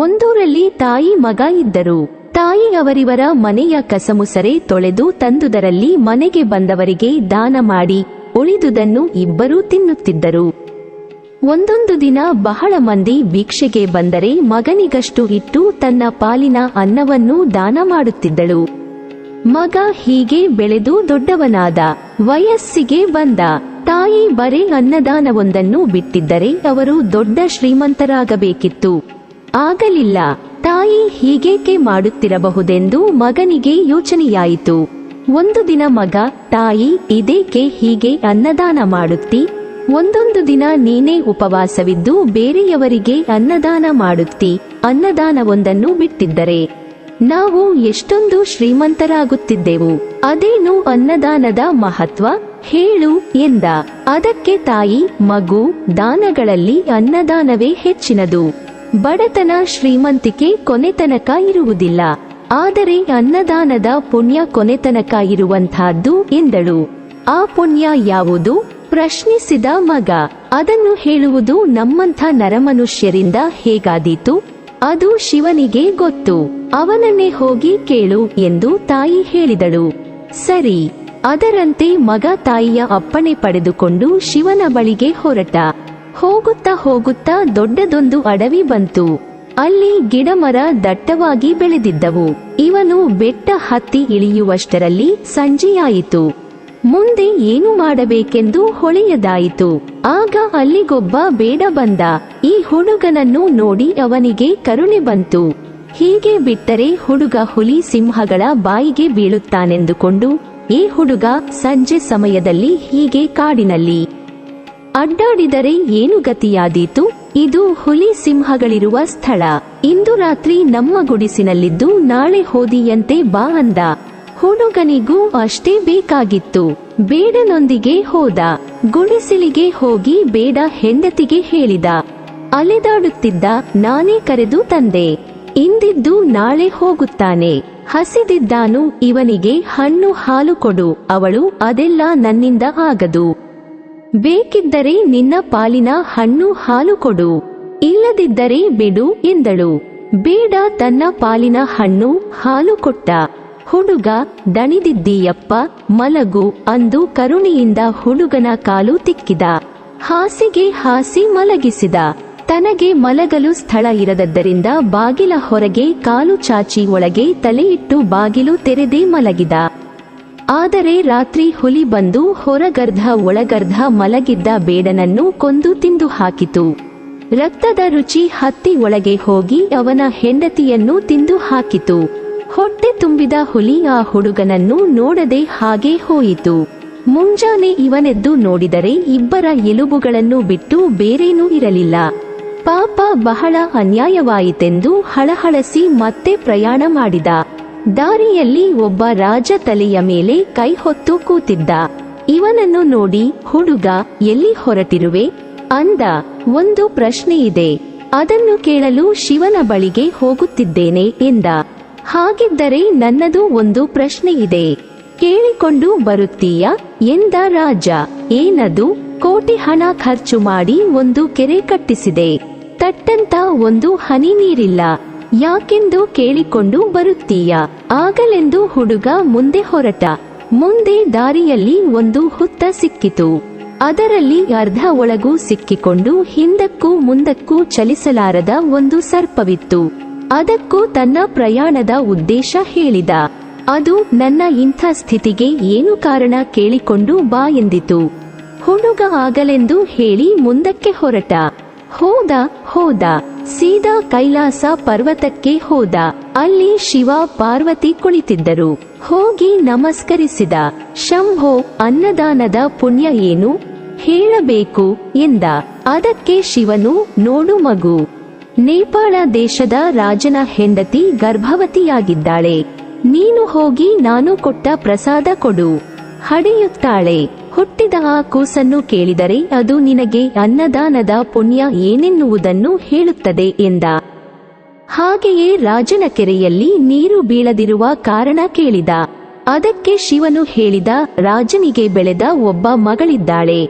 ಒಂದೂರಲ್ಲಿ ತಾಯಿ ಮಗ ಇದ್ದರು. ತಾಯಿ ಅವರಿವರ ಮನೆಯ ಕಸಮುಸರೆ ತೊಳೆದು ತಂದುದರಲ್ಲಿ ಮನೆಗೆ ಬಂದವರಿಗೆ ದಾನ ಮಾಡಿ ಉಳಿದುದನ್ನು ಇಬ್ಬರೂ ತಿನ್ನುತ್ತಿದ್ದರು. ಒಂದೊಂದು ದಿನ ಬಹಳ ಮಂದಿ ಭಿಕ್ಷೆಗೆ ಬಂದರೆ ಮಗನಿಗಷ್ಟು ಇಟ್ಟು ತನ್ನ ಪಾಲಿನ ಅನ್ನವನ್ನು ದಾನ ಮಾಡುತ್ತಿದ್ದಳು. ಮಗ ಹೀಗೆ ಬೆಳೆದು ದೊಡ್ಡವನಾದ ವಯಸ್ಸಿಗೆ ಬಂದ. ತಾಯಿ ಬರೇ ಅನ್ನದಾನವೊಂದನ್ನು ಬಿಟ್ಟಿದ್ದರೆ ಅವರು ದೊಡ್ಡ ಶ್ರೀಮಂತರಾಗಬೇಕಿತ್ತು. ಆಗಲಿಲ್ಲ. ತಾಯಿ ಹೀಗೇಕೆ ಮಾಡುತ್ತಿರಬಹುದೆಂದು ಮಗನಿಗೆ ಯೋಚನೆಯಾಯಿತು. ಒಂದು ದಿನ ಮಗ, ತಾಯಿ, ಇದೇಕೆ ಹೀಗೆ ಅನ್ನದಾನ ಮಾಡುತ್ತಿ? ಒಂದೊಂದು ದಿನ ನೀನೇ ಉಪವಾಸವಿದ್ದು ಬೇರೆಯವರಿಗೆ ಅನ್ನದಾನ ಮಾಡುತ್ತಿ. ಅನ್ನದಾನವೊಂದನ್ನು ಬಿಟ್ಟಿದ್ದರೆ ನಾವು ಎಷ್ಟೊಂದು ಶ್ರೀಮಂತರಾಗುತ್ತಿದ್ದೆವು. ಅದೇನು ಅನ್ನದಾನದ ಮಹತ್ವ? ಹೇಳು ಎಂದ. ಅದಕ್ಕೆ ತಾಯಿ, ಮಗು, ದಾನಗಳಲ್ಲಿ ಅನ್ನದಾನವೇ ಹೆಚ್ಚಿನದು. ಬಡತನ ಶ್ರೀಮಂತಿಕೆ ಕೊನೆತನಕ ಇರುವುದಿಲ್ಲ. ಆದರೆ ಅನ್ನದಾನದ ಪುಣ್ಯ ಕೊನೆತನಕ ಇರುವಂತಹದ್ದು ಎಂದಳು. ಆ ಪುಣ್ಯ ಯಾವುದು? ಪ್ರಶ್ನಿಸಿದ ಮಗ. ಅದನ್ನು ಹೇಳುವುದು ನಮ್ಮಂಥ ನರಮನುಷ್ಯರಿಂದ ಹೇಗಾದೀತು? ಅದು ಶಿವನಿಗೆ ಗೊತ್ತು. ಅವನನ್ನೇ ಹೋಗಿ ಕೇಳು ಎಂದು ತಾಯಿ ಹೇಳಿದಳು. ಸರಿ. ಅದರಂತೆ ಮಗ ತಾಯಿಯ ಅಪ್ಪಣೆ ಪಡೆದುಕೊಂಡು ಶಿವನ ಬಳಿಗೆ ಹೊರಟ. ಹೋಗುತ್ತಾ ಹೋಗುತ್ತಾ ದೊಡ್ಡದೊಂದು ಅಡವಿ ಬಂತು. ಅಲ್ಲಿ ಗಿಡಮರ ದಟ್ಟವಾಗಿ ಬೆಳೆದಿದ್ದವು. ಇವನು ಬೆಟ್ಟ ಹತ್ತಿ ಇಳಿಯುವಷ್ಟರಲ್ಲಿ ಸಂಜೆಯಾಯಿತು. ಮುಂದೆ ಏನು ಮಾಡಬೇಕೆಂದು ಹೊಳೆಯದಾಯಿತು. ಆಗ ಅಲ್ಲಿಗೊಬ್ಬ ಬೇಡ ಬಂದ. ಈ ಹುಡುಗನನ್ನು ನೋಡಿ ಅವನಿಗೆ ಕರುಣೆ ಬಂತು. ಹೀಗೆ ಬಿಟ್ಟರೆ ಹುಡುಗ ಹುಲಿ ಸಿಂಹಗಳ ಬಾಯಿಗೆ ಬೀಳುತ್ತಾನೆಂದುಕೊಂಡು, ಈ ಹುಡುಗ ಸಂಜೆ ಸಮಯದಲ್ಲಿ ಹೀಗೆ ಕಾಡಿನಲ್ಲಿ ಅಡ್ಡಾಡಿದರೆ ಏನು ಗತಿಯಾದೀತು? ಇದು ಹುಲಿ ಸಿಂಹಗಳಿರುವ ಸ್ಥಳ. ಇಂದು ರಾತ್ರಿ ನಮ್ಮ ಗುಡಿಸಿನಲ್ಲಿದ್ದು ನಾಳೆ ಹೋದಿಯಂತೆ ಬಾ ಅಂದ. ಹುಡುಗನಿಗೂ ಅಷ್ಟೇ ಬೇಕಾಗಿತ್ತು. ಬೇಡನೊಂದಿಗೆ ಹೋದ. ಗುಡಿಸಿಲಿಗೆ ಹೋಗಿ ಬೇಡ ಹೆಂಡತಿಗೆ ಹೇಳಿದ. ಅಲೆದಾಡುತ್ತಿದ್ದ ನಾನೇ ಕರೆದು ತಂದೆ. ಇಂದಿದ್ದು ನಾಳೆ ಹೋಗುತ್ತಾನೆ. ಹಸಿದಿದ್ದಾನು, ಇವನಿಗೆ ಹಣ್ಣು ಹಾಲು ಕೊಡು. ಅವಳು ಅದೆಲ್ಲ ನನ್ನಿಂದ ಆಗದು. ಬೇಕಿದ್ದರೆ ನಿನ್ನ ಪಾಲಿನ ಹಣ್ಣು ಹಾಲು ಕೊಡು, ಇಲ್ಲದಿದ್ದರೆ ಬಿಡು ಎಂದಳು. ಬೇಡ ತನ್ನ ಪಾಲಿನ ಹಣ್ಣು ಹಾಲು ಕೊಟ್ಟ. ಹುಡುಗ, ದಣಿದಿದ್ದೀಯಪ್ಪ, ಮಲಗು ಅಂದು ಕರುಣೆಯಿಂದ ಹುಡುಗನ ಕಾಲು ತಿಕ್ಕಿದ. ಹಾಸಿಗೆ ಹಾಸಿ ಮಲಗಿಸಿದ. ತನಗೆ ಮಲಗಲು ಸ್ಥಳ ಇರದದ್ದರಿಂದ ಬಾಗಿಲ ಹೊರಗೆ ಕಾಲು ಚಾಚಿ ಒಳಗೆ ತಲೆಯಿಟ್ಟು ಬಾಗಿಲು ತೆರೆದೇ ಮಲಗಿದ. ಆದರೆ ರಾತ್ರಿ ಹುಲಿ ಬಂದು ಹೊರಗರ್ಧ ಒಳಗರ್ಧ ಮಲಗಿದ್ದ ಬೇಡನನ್ನು ಕೊಂದು ತಿಂದು ಹಾಕಿತು. ರಕ್ತದ ರುಚಿ ಹತ್ತಿ ಒಳಗೆ ಹೋಗಿ ಅವನ ಹೆಂಡತಿಯನ್ನು ತಿಂದು ಹಾಕಿತು. ಹೊಟ್ಟೆ ತುಂಬಿದ ಹುಲಿ ಆ ಹುಡುಗನನ್ನು ನೋಡದೆ ಹಾಗೆ ಹೋಯಿತು. ಮುಂಜಾನೆ ಇವನೆದ್ದು ನೋಡಿದರೆ ಇಬ್ಬರ ಎಲುಬುಗಳನ್ನು ಬಿಟ್ಟು ಬೇರೇನೂ ಇರಲಿಲ್ಲ. ಪಾಪ ಬಹಳ ಅನ್ಯಾಯವಾಯಿತೆಂದು ಹಳಹಳಸಿ ಮತ್ತೆ ಪ್ರಯಾಣ ಮಾಡಿದ. ದಾರಿಯಲ್ಲಿ ಒಬ್ಬ ರಾಜ ತಲೆಯ ಮೇಲೆ ಕೈ ಹೊತ್ತು ಕೂತಿದ್ದ. ಇವನನ್ನು ನೋಡಿ ಹುಡುಗ, ಎಲ್ಲಿ ಹೊರಟಿರುವೆ? ಅಂದ. ಒಂದು ಪ್ರಶ್ನೆ ಇದೆ. ಅದನ್ನು ಕೇಳಲು ಶಿವನ ಬಳಿಗೆ ಹೋಗುತ್ತಿದ್ದೇನೆ, ಎಂದ. ಹಾಗಿದ್ದರೆ ನನ್ನದು ಒಂದು ಪ್ರಶ್ನೆ ಇದೆ. ಕೇಳಿಕೊಂಡು ಬರುತ್ತೀಯ? ಎಂದ ರಾಜ. ಏನದು? ಕೋಟಿ ಹಣ ಖರ್ಚು ಮಾಡಿ ಒಂದು ಕೆರೆ ಕಟ್ಟಿಸಿದೆ. ತಟ್ಟಂತ ಒಂದು ಹನಿ ನೀರಿಲ್ಲ. ಯಾಕೆಂದು ಕೇಳಿಕೊಂಡು ಬರುತ್ತೀಯ? ಆಗಲೆಂದು ಹುಡುಗ ಮುಂದೆ ಹೊರಟ. ಮುಂದೆ ದಾರಿಯಲ್ಲಿ ಒಂದು ಹುತ್ತ ಸಿಕ್ಕಿತು. ಅದರಲ್ಲಿ ಅರ್ಧ ಒಳಗೂ ಸಿಕ್ಕಿಕೊಂಡು ಹಿಂದಕ್ಕೂ ಮುಂದಕ್ಕೂ ಚಲಿಸಲಾರದ ಒಂದು ಸರ್ಪವಿತ್ತು. ಅದಕ್ಕೂ ತನ್ನ ಪ್ರಯಾಣದ ಉದ್ದೇಶ ಹೇಳಿದ. ಅದು ನನ್ನ ಇಂಥ ಸ್ಥಿತಿಗೆ ಏನು ಕಾರಣ ಕೇಳಿಕೊಂಡು ಬಾ ಎಂದಿತು. ಹುಡುಗ ಆಗಲೆಂದು ಹೇಳಿ ಮುಂದಕ್ಕೆ ಹೊರಟ. ಹೋದ ಹೋದ. ಸೀದಾ ಕೈಲಾಸ ಪರ್ವತಕ್ಕೆ ಹೋದ. ಅಲ್ಲಿ ಶಿವ, ಪಾರ್ವತಿ ಕುಳಿತಿದ್ದರು. ಹೋಗಿ ನಮಸ್ಕರಿಸಿದ. ಶಂಭೋ, ಅನ್ನದಾನದ ಪುಣ್ಯ ಏನು? ಹೇಳಬೇಕು ಎಂದ. ಅದಕ್ಕೆ ಶಿವನು, ನೋಡು ಮಗು. ನೇಪಾಳ ದೇಶದ ರಾಜನ ಹೆಂಡತಿ ಗರ್ಭವತಿಯಾಗಿದ್ದಾಳೆ. ನೀನು ಹೋಗಿ ನಾನು ಕೊಟ್ಟ ಪ್ರಸಾದ ಕೊಡು. ಹಡೆಯುತ್ತಾಳೆ. ಹುಟ್ಟಿದ ಆ ಕೂಸನ್ನು ಕೇಳಿದರೆ ಅದು ನಿನಗೆ ಅನ್ನದಾನದ ಪುಣ್ಯ ಏನೆನ್ನುವುದನ್ನು ಹೇಳುತ್ತದೆ ಎಂದ. ಹಾಗೆಯೇ ರಾಜನ ಕೆರೆಯಲ್ಲಿ ನೀರು ಬೀಳದಿರುವ ಕಾರಣ ಕೇಳಿದ. ಅದಕ್ಕೆ ಶಿವನು ಹೇಳಿದ, ರಾಜನಿಗೆ ಬೆಳೆದ ಒಬ್ಬ ಮಗಳಿದ್ದಾಳೆ.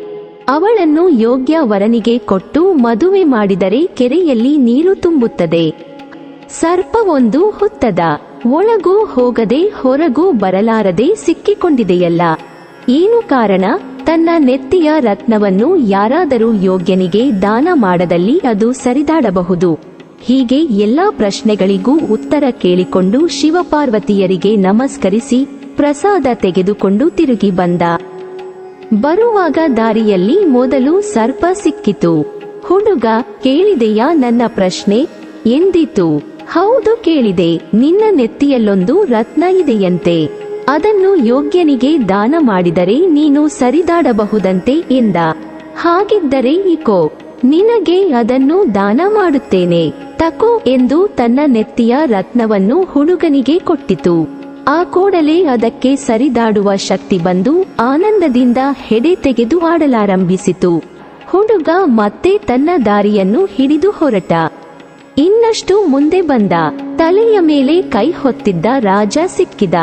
ಅವಳನ್ನು ಯೋಗ್ಯ ವರನಿಗೆ ಕೊಟ್ಟು ಮದುವೆ ಮಾಡಿದರೆ ಕೆರೆಯಲ್ಲಿ ನೀರು ತುಂಬುತ್ತದೆ. ಸರ್ಪವೊಂದು ಹುತ್ತದ, ಒಳಗೂ ಹೋಗದೆ ಹೊರಗೂ ಬರಲಾರದೆ ಸಿಕ್ಕಿಕೊಂಡಿದೆಯಲ್ಲ. ಏನು ಕಾರಣ? ತನ್ನ ನೆತ್ತಿಯ ರತ್ನವನ್ನು ಯಾರಾದರೂ ಯೋಗ್ಯನಿಗೆ ದಾನ ಮಾಡದಲ್ಲಿ ಅದು ಸರಿದಾಡಬಹುದು. ಹೀಗೆ ಎಲ್ಲಾ ಪ್ರಶ್ನೆಗಳಿಗೂ ಉತ್ತರ ಕೇಳಿಕೊಂಡು ಶಿವಪಾರ್ವತಿಯರಿಗೆ ನಮಸ್ಕರಿಸಿ ಪ್ರಸಾದ ತೆಗೆದುಕೊಂಡು ತಿರುಗಿ ಬಂದ. ಬರುವಾಗ ದಾರಿಯಲ್ಲಿ ಮೊದಲು ಸರ್ಪ ಸಿಕ್ಕಿತು. ಹುಡುಗ, ಕೇಳಿದೆಯಾ ನನ್ನ ಪ್ರಶ್ನೆ? ಎಂದಿತು. ಹೌದು ಕೇಳಿದೆ, ನಿನ್ನ ನೆತ್ತಿಯಲ್ಲೊಂದು ರತ್ನ ಇದೆಯಂತೆ. ಅದನ್ನು ಯೋಗ್ಯನಿಗೆ ದಾನ ಮಾಡಿದರೆ ನೀನು ಸರಿದಾಡಬಹುದಂತೆ ಎಂದ. ಹಾಗಿದ್ದರೆ ಇಕೋ, ನಿನಗೆ ಅದನ್ನು ದಾನ ಮಾಡುತ್ತೇನೆ. ತಕೋ ಎಂದು ತನ್ನ ನೆತ್ತಿಯ ರತ್ನವನ್ನು ಹುಡುಗನಿಗೆ ಕೊಟ್ಟಿತು. ಆ ಕೂಡಲೇ ಅದಕ್ಕೆ ಸರಿದಾಡುವ ಶಕ್ತಿ ಬಂದು ಆನಂದದಿಂದ ಹೆಡೆ ತೆಗೆದು ಆಡಲಾರಂಭಿಸಿತು ಹುಡುಗ ಮತ್ತೆ ತನ್ನ ದಾರಿಯನ್ನು ಹಿಡಿದು ಹೊರಟ. ಇನ್ನಷ್ಟು ಮುಂದೆ ಬಂದ. ತಲೆಯ ಮೇಲೆ ಕೈ ಹೊತ್ತಿದ್ದ ರಾಜ ಸಿಕ್ಕಿದ.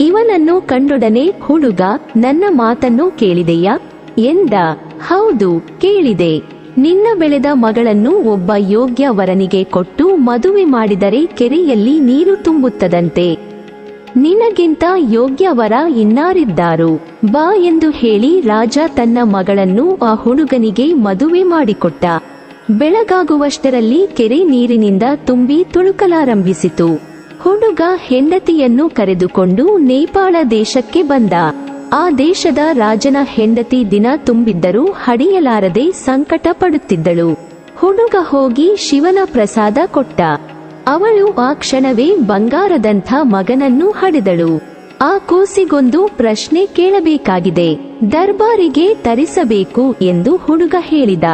ಇವನನ್ನು ಕಂಡೊಡನೆ ಹುಡುಗ, ನನ್ನ ಮಾತನ್ನು ಕೇಳಿದೆಯಾ? ಎಂದ, ಹೌದು, ಕೇಳಿದೆ. ನಿನ್ನ ಬೆಳೆದ ಮಗಳನ್ನು ಒಬ್ಬ ಯೋಗ್ಯ ವರನಿಗೆ ಕೊಟ್ಟು ಮದುವೆ ಮಾಡಿದರೆ ಕೆರೆಯಲ್ಲಿ ನೀರು ತುಂಬುತ್ತದಂತೆ. ನಿನಗಿಂತ ಯೋಗ್ಯ ವರ ಇನ್ನಾರಿದ್ದಾರು? ಬಾ ಎಂದು ಹೇಳಿ ರಾಜ ತನ್ನ ಮಗಳನ್ನು ಆ ಹುಡುಗನಿಗೆ ಮದುವೆ ಮಾಡಿಕೊಟ್ಟ. ಬೆಳಗಾಗುವಷ್ಟರಲ್ಲಿ ಕೆರೆ ನೀರಿನಿಂದ ತುಂಬಿ ತುಳುಕಲಾರಂಭಿಸಿತು. ಹುಡುಗ ಹೆಂಡತಿಯನ್ನು ಕರೆದುಕೊಂಡು ನೇಪಾಳ ದೇಶಕ್ಕೆ ಬಂದ. ಆ ದೇಶದ ರಾಜನ ಹೆಂಡತಿ ದಿನ ತುಂಬಿದ್ದರೂ ಹಡಿಯಲಾರದೆ ಸಂಕಟ ಪಡುತ್ತಿದ್ದಳು ಹುಡುಗ ಹೋಗಿ ಶಿವನ ಪ್ರಸಾದ ಕೊಟ್ಟ. ಅವಳು ಆ ಕ್ಷಣವೇ ಬಂಗಾರದಂಥ ಮಗನನ್ನು ಹಡೆದಳು. ಆ ಕೂಸಿಗೊಂದು ಪ್ರಶ್ನೆ ಕೇಳಬೇಕಾಗಿದೆ. ದರ್ಬಾರಿಗೆ ತರಿಸಬೇಕು ಎಂದು ಹುಡುಗ ಹೇಳಿದ.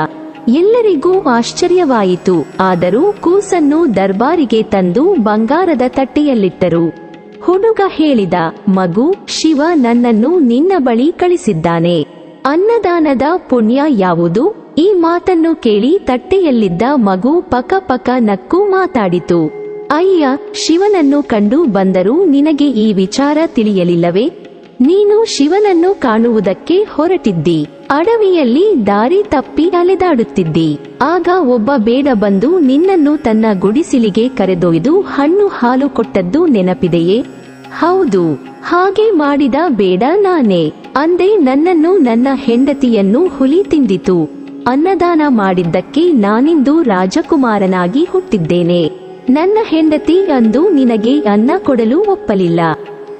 ಎಲ್ಲರಿಗೂ ಆಶ್ಚರ್ಯವಾಯಿತು. ಆದರೂ ಕೂಸನ್ನು ದರ್ಬಾರಿಗೆ ತಂದು ಬಂಗಾರದ ತಟ್ಟೆಯಲ್ಲಿಟ್ಟರು. ಹುಡುಗ ಹೇಳಿದ, ಮಗು, ಶಿವ ನನ್ನನ್ನು ನಿನ್ನ ಬಳಿ ಕಳಿಸಿದ್ದಾನೆ. ಅನ್ನದಾನದ ಪುಣ್ಯ ಯಾವುದು? ಈ ಮಾತನ್ನು ಕೇಳಿ ತಟ್ಟೆಯಲ್ಲಿದ್ದ ಮಗು ಪಕ ಪಕ ನಕ್ಕು ಮಾತಾಡಿತು. ಅಯ್ಯ, ಶಿವನನ್ನು ಕಂಡು ಬಂದರೂ ನಿನಗೆ ಈ ವಿಚಾರ ತಿಳಿಯಲಿಲ್ಲವೇ? ನೀನು ಶಿವನನ್ನು ಕಾಣುವುದಕ್ಕೆ ಹೊರಟಿದ್ದಿ. ಅಡವಿಯಲ್ಲಿ ದಾರಿ ತಪ್ಪಿ ಅಲೆದಾಡುತ್ತಿದ್ದಿ. ಆಗ ಒಬ್ಬ ಬೇಡ ಬಂದು ನಿನ್ನನ್ನು ತನ್ನ ಗುಡಿಸಿಲಿಗೆ ಕರೆದೊಯ್ದು ಹಣ್ಣು ಹಾಲು ಕೊಟ್ಟದ್ದು ನೆನಪಿದೆಯೇ? ಹೌದು, ಹಾಗೆ ಮಾಡಿದ ಬೇಡ ನಾನೇ. ಅಂದೆ ನನ್ನನ್ನು ನನ್ನ ಹೆಂಡತಿಯನ್ನು ಹುಲಿ ತಿಂದಿತು. ಅನ್ನದಾನ ಮಾಡಿದ್ದಕ್ಕೆ ನಾನಿಂದು ರಾಜಕುಮಾರನಾಗಿ ಹುಟ್ಟಿದ್ದೇನೆ. ನನ್ನ ಹೆಂಡತಿ ಅಂದು ನಿನಗೆ ಅನ್ನ ಕೊಡಲು ಒಪ್ಪಲಿಲ್ಲ.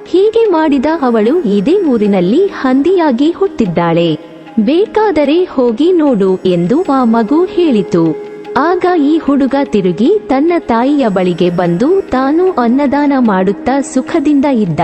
ಹೀಗೆ ಮಾಡಿದ ಅವಳು ಇದೇ ಊರಿನಲ್ಲಿ ಹಂದಿಯಾಗಿ ಹುಟ್ಟಿದ್ದಾಳೆ. ಬೇಕಾದರೆ ಹೋಗಿ ನೋಡು ಎಂದು ಆ ಮಗು ಹೇಳಿತು. ಆಗ ಈ ಹುಡುಗ ತಿರುಗಿ ತನ್ನ ತಾಯಿಯ ಬಳಿಗೆ ಬಂದು ತಾನು ಅನ್ನದಾನ ಮಾಡುತ್ತಾ ಸುಖದಿಂದ ಇದ್ದ.